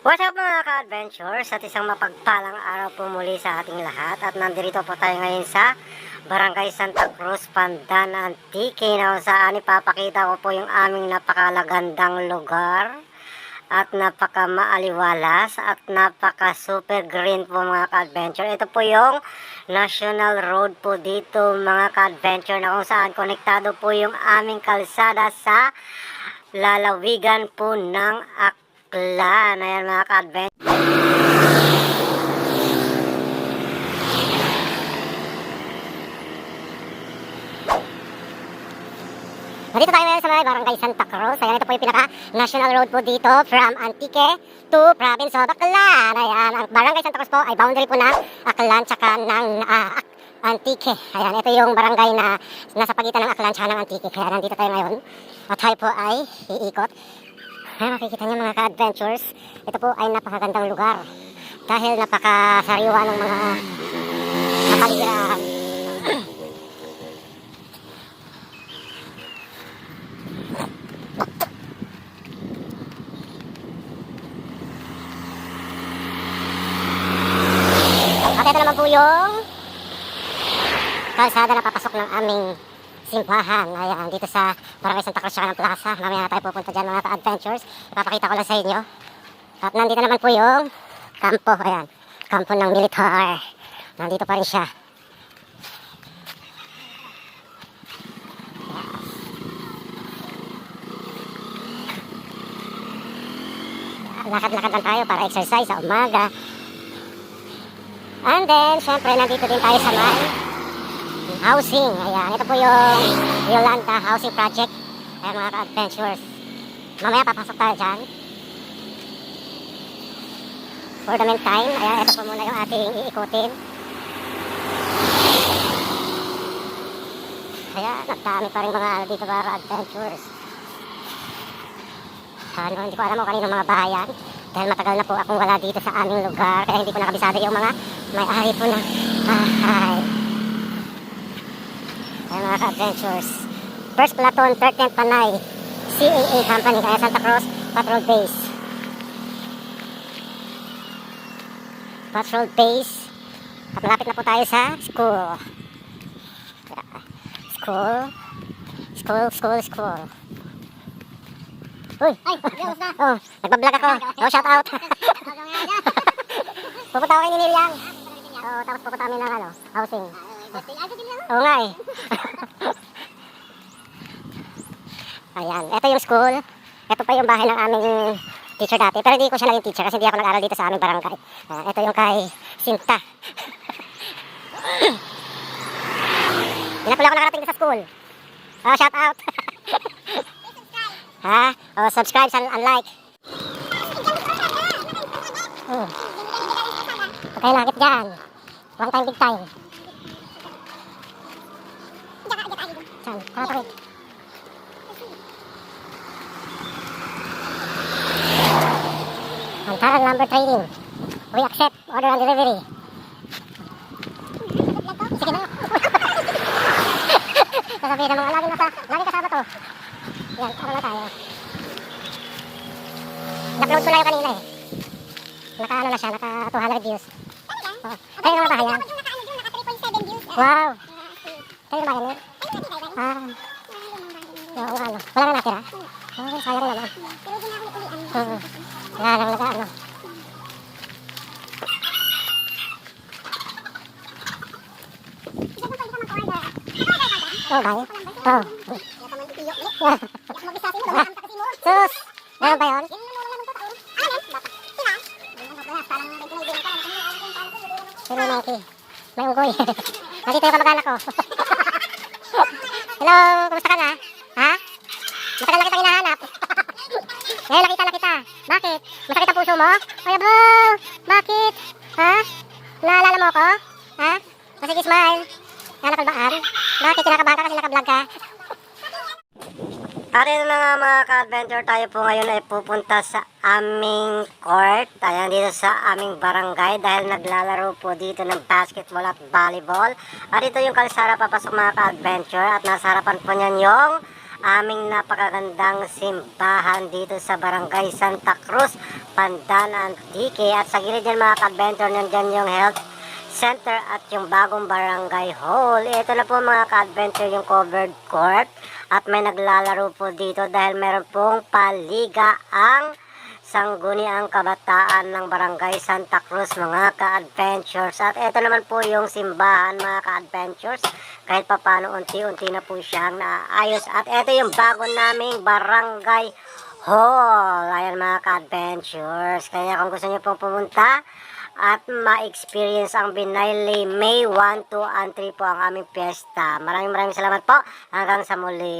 What's up mga ka-adventures at isang mapagpalang araw po muli sa ating lahat at nandito po tayo ngayon sa Barangay Santa Cruz, Pandan, Antique na kung saan ipapakita ko po yung aming napakalagandang lugar at napaka maaliwalas at napaka super green po mga ka-adventure. Ito po yung National Road po dito mga ka-adventure na kung saan konektado po yung aming kalsada sa lalawigan po ng Aklan. Ayan mga ka-adventure. Nandito tayo ngayon sa may barangay Santa Cruz. Ayan, ito po yung pinaka-national road po dito from Antique to province of Aklan. Ayan, ang barangay Santa Cruz po ay boundary po ng Aklan tsaka ng Ak- Antique. Ayan, ito yung barangay na nasa pagitan ng Aklan tsaka ng Antique. Kaya nandito tayo ngayon. At tayo po ay iikot. Ayan, makikita niyo mga ka-adventures. Ito po ay napakagandang lugar. Dahil napakasariwa ng mga kapaligiran. At ito naman po yung kalsada na papasok ng aming simbahan. Ayan, dito sa Barangay Santa Cruz ng Plaza. Mamaya na tayo pupunta dyan mga ka-adventures. Ipapakita ko lang sa inyo. At nandito naman po yung kampo. Ayan, kampo ng militar. Nandito pa rin siya. Lakad-lakad lang tayo para exercise sa umaga. And then, syempre, nandito din tayo sa may housing. Ayan, ito po yung Yolanda Housing Project. Ayan, mga ka-adventures. Mamaya papasok tayo dyan. For the meantime, ayan, ito po muna yung ating iikutin. Kaya, nagdami pa rin mga dito mga ka-adventures. Ano, hindi ko alam kung kanino mga bahayan. Dahil matagal na po akong wala dito sa aming lugar. Kaya hindi ko nakabisado yung mga may-ari po ng bahay. Kaya mga ka-adventures. First Platon, 13th Panay. CAA Company, kaya Santa Cruz Patrol Base. Patrol Base. At malapit na po tayo sa school. School. School, school, school. Uy! Ay, na. Oh, nagbablog ako. Oh, shout out. pupunta ako kay Niniliang. Oo, tapos pupunta kami ng ano, housing. Oo nga eh. Ayan, ito yung school. Ito pa yung bahay ng aming teacher dati. Pero hindi ko siya naging teacher kasi hindi ako nag-aral dito sa aming barangay. Ah, ito yung kay Sinta. Hindi na pala ako nakarating sa school. Oh, shout out. Ha? O, subscribe and, and like. Hmm. Kayo nakit dyan. One time, big time. Diyan, kakapit. Antaran number trading. We accept order and delivery. Sige na. Sasabihin ng mga lagi nasa, lagi kasama to. Yan, ano na tayo. Na-upload ko na yung kanina eh. Naka ano na siya, naka 200 views. Oo. Ayun ang mga bahay yan. Wow! Kayo na bahay niyo? Ah. Oo, ano. Wala na natira? Oo, sayang naman. Oo. Wala lang naka ano. Oo, bahay. Oo. Sus! Meron ba yun? Sino monkey? May unggoy. Nandito yung kamag-anak ko. Hello, kumusta ka na? Ha? Matagal na kitang hinahanap. Ngayon nakita na kita. Bakit? Masakit ang puso mo? Ay, abo! Bakit? Ha? Naalala mo ako? Ha? O sige, smile. Nanakalbaan? Bakit kinakabahan ka kasi nakablog ka? At nga mga ka-adventure tayo po ngayon ay pupunta sa aming court. Ayan dito sa aming barangay dahil naglalaro po dito ng basketball at volleyball. At ito yung kalsara papasok mga ka-adventure at nasa harapan po niyan yung aming napakagandang simbahan dito sa Barangay Santa Cruz, Pandan Antique. At sa gilid yan mga ka-adventure, nandyan yung health center at yung bagong barangay hall. Ito na po mga ka-adventure yung covered court at may naglalaro po dito dahil meron pong paliga ang sangguniang kabataan ng barangay Santa Cruz mga ka-adventures. At ito naman po yung simbahan mga ka-adventures. Kahit papano unti-unti na po siyang naayos. At ito yung bago naming barangay hall. Ayan mga ka-adventures. Kaya kung gusto niyo pong pumunta, at ma-experience ang Binayle May 1, 2, and 3 po ang aming piyesta. Maraming maraming salamat po. Hanggang sa muli.